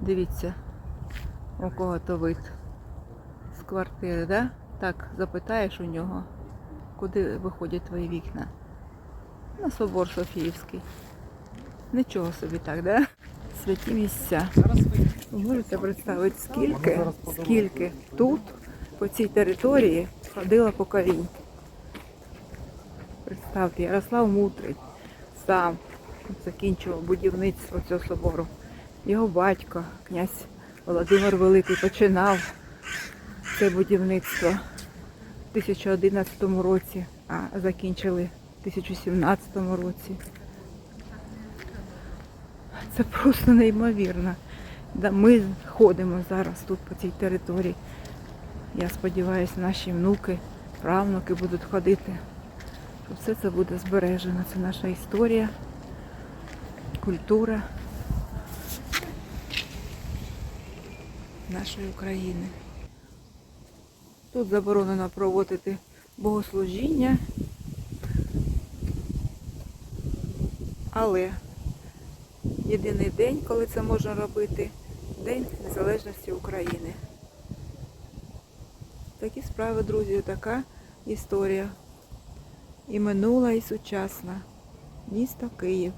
Дивіться, у кого то вид з квартири, да? Так, запитаєш у нього, куди виходять твої вікна. На собор Софіївський. Нічого собі так, да? Святі місця. Можете представити, скільки, скільки тут, по цій території, ходило поколінь. Представте, Ярослав Мутрий сам закінчував будівництво цього собору. Його батько, князь Володимир Великий, починав це будівництво в 1011 році, а закінчили в 1017 році. Це просто неймовірно. Ми ходимо зараз тут по цій території. Я сподіваюся, наші внуки, правнуки будуть ходити. Все це буде збережено. Це наша історія, культура нашої України. Тут заборонено проводити богослужіння, але єдиний день, коли це можна робити, День Незалежності України. Такі справи, друзі, така історія. І минула, і сучасна. Місто Київ.